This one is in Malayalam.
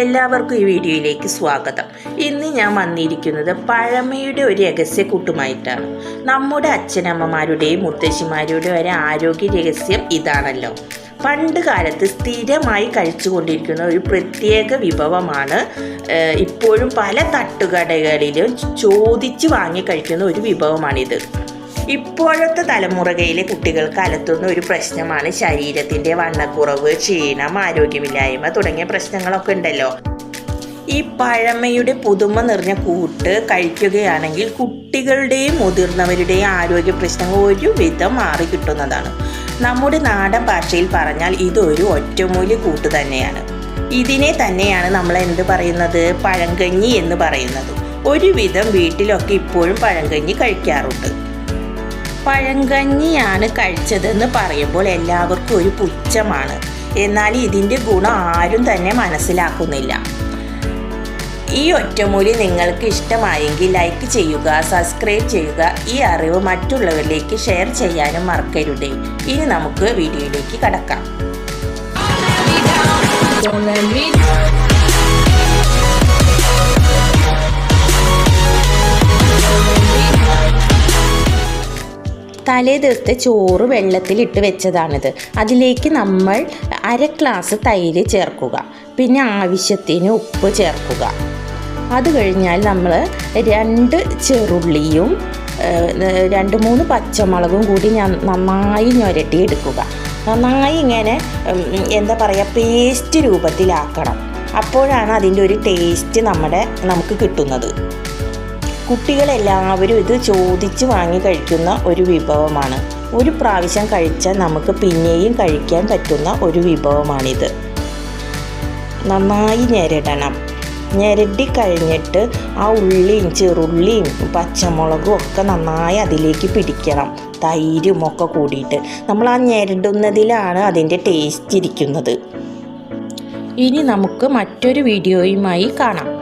എല്ലാവർക്കും ഈ വീഡിയോയിലേക്ക് സ്വാഗതം. ഇന്ന് ഞാൻ വന്നിരിക്കുന്നത് പഴമയുടെ ഒരു രഹസ്യക്കൂട്ടുമായിട്ടാണ് നമ്മുടെ അച്ഛനമ്മമാരുടെയും മുത്തശ്ശിമാരുടെയും ഒരു ആരോഗ്യ രഹസ്യം ഇതാണല്ലോ. പണ്ട് കാലത്ത് സ്ഥിരമായി കഴിച്ചുകൊണ്ടിരിക്കുന്ന ഒരു പ്രത്യേക വിഭവമാണ് ഇപ്പോഴും പല തട്ടുകടകളിലും ചോദിച്ച് വാങ്ങി കഴിക്കുന്ന ഒരു വിഭവമാണിത്. ഇപ്പോഴത്തെ തലമുറകയിലെ കുട്ടികൾക്ക് അലത്തുന്ന ഒരു പ്രശ്നമാണ് ശരീരത്തിന്റെ വണ്ണക്കുറവ് ക്ഷീണം ആരോഗ്യമില്ലായ്മ തുടങ്ങിയ പ്രശ്നങ്ങളൊക്കെ ഉണ്ടല്ലോ. ഈ പഴമയുടെ പുതുമ നിറഞ്ഞ കൂട്ട് കഴിക്കുകയാണെങ്കിൽ കുട്ടികളുടെയും മുതിർന്നവരുടെയും ആരോഗ്യ പ്രശ്നങ്ങൾ ഒരുവിധം മാറി കിട്ടുന്നതാണ് നമ്മുടെ നാടൻ ഭാഷയിൽ പറഞ്ഞാൽ ഇതൊരു ഒറ്റമൂലി കൂട്ട് തന്നെയാണ്. ഇതിനെ തന്നെയാണ് നമ്മൾ എന്ത് പറയുന്നത്? പഴങ്കഞ്ഞി എന്ന് പറയുന്നത്. ഒരുവിധം വീട്ടിലൊക്കെ ഇപ്പോഴും പഴങ്കഞ്ഞി കഴിക്കാറുണ്ട്. പഴങ്കഞ്ഞിയാണ് കഴിച്ചതെന്ന് പറയുമ്പോൾ എല്ലാവർക്കും ഒരു പുച്ഛമാണ്. എന്നാൽ ഇതിന്റെ ഗുണം ആരും തന്നെ മനസ്സിലാക്കുന്നില്ല. ഈ ഒറ്റമൂലി നിങ്ങൾക്ക് ഇഷ്ടമായെങ്കിൽ ലൈക്ക് ചെയ്യുക സബ്സ്ക്രൈബ് ചെയ്യുക ഈ അറിവ് മറ്റുള്ളവരിലേക്ക് ഷെയർ ചെയ്യാനും മറക്കരുത്. ഇനി നമുക്ക് വീഡിയോയിലേക്ക് കടക്കാം. തലേ ദിവസത്തെ ചോറ് വെള്ളത്തിലിട്ട് വെച്ചതാണിത്. അതിലേക്ക് നമ്മൾ അര ഗ്ലാസ് തൈര് ചേർക്കുക. പിന്നെ ആവശ്യത്തിന് ഉപ്പ് ചേർക്കുക. അത് കഴിഞ്ഞാൽ നമ്മൾ രണ്ട് ചെറുള്ളിയും രണ്ട് മൂന്ന് പച്ചമുളകും കൂടി ഞാൻ നന്നായി ഞൊരട്ടി എടുക്കുക നന്നായി ഇങ്ങനെ എന്താ പറയുക പേസ്റ്റ് രൂപത്തിലാക്കണം. അപ്പോഴാണ് അതിന്റെ ഒരു ടേസ്റ്റ് നമ്മുടെ നമുക്ക് കിട്ടുന്നത്. കുട്ടികളെല്ലാവരും ഇത് ചോദിച്ച് വാങ്ങി കഴിക്കുന്ന ഒരു വിഭവമാണ്. ഒരു പ്രാവശ്യം കഴിച്ചാൽ നമുക്ക് പിന്നെയും കഴിക്കാൻ പറ്റുന്ന ഒരു വിഭവമാണിത്. നന്നായി ഞെരടണം. ഞെരടി കഴിഞ്ഞിട്ട് ആ ഉള്ളിയും ചെറുള്ളിയും പച്ചമുളകും ഒക്കെ നന്നായി അതിലേക്ക് പിടിക്കണം. തൈരും ഒക്കെ കൂടിയിട്ട്. നമ്മൾ ആ ഞെരടുന്നതിലാണ് അതിന്റെ ടേസ്റ്റ് ഇരിക്കുന്നത്. ഇനി നമുക്ക് മറ്റൊരു വീഡിയോയുമായി കാണാം.